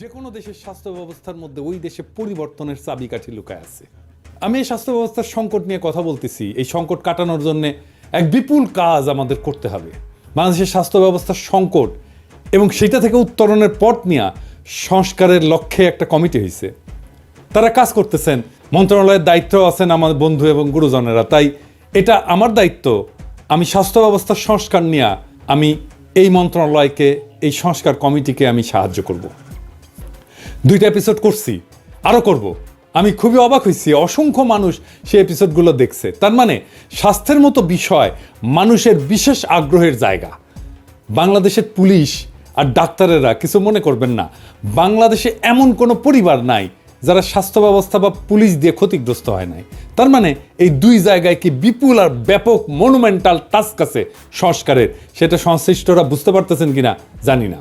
যে কোনো দেশের স্বাস্থ্য ব্যবস্থার মধ্যে ওই দেশে পরিবর্তনের চাবিকাঠি লুকায় আছে। আমি এই স্বাস্থ্য ব্যবস্থার সংকট নিয়ে কথা বলতেছি। এই সংকট কাটানোর জন্য এক বিপুল কাজ আমাদের করতে হবে। বাংলাদেশের স্বাস্থ্য ব্যবস্থার সংকট এবং সেটা থেকে উত্তরণের পথ নিয়ে সংস্কারের লক্ষ্যে একটা কমিটি হয়েছে। তারা কাজ করতেছেন। মন্ত্রণালয়ের দায়িত্ব আছেন আমার বন্ধু এবং গুরুজনেরা। তাই এটা আমার দায়িত্ব। আমি স্বাস্থ্য ব্যবস্থার সংস্কার নিয়ে আমি এই মন্ত্রণালয়কে, এই সংস্কার কমিটিকে আমি সাহায্য করব। দুইটা এপিসোড করছি। আরও করব। আমি খুবই অবাক হয়েছি, অসংখ্য মানুষ সেই এপিসোডগুলো দেখছে। তার মানে স্বাস্থ্যের মতো বিষয় মানুষের বিশেষ আগ্রহের জায়গা। বাংলাদেশের পুলিশ আর ডাক্তারেরা কিছু মনে করবেন না। বাংলাদেশে এমন কোনো পরিবার নাই যারা স্বাস্থ্য ব্যবস্থা বা পুলিশ দিয়ে ক্ষতিগ্রস্ত হয় নাই। তার মানে এই দুই জায়গায় কি বিপুল আর ব্যাপক মনুমেন্টাল টাস্ক আছে সংস্কারের? সেটা সংশ্লিষ্টরা বুঝতে পারতেছেন কিনা জানি না।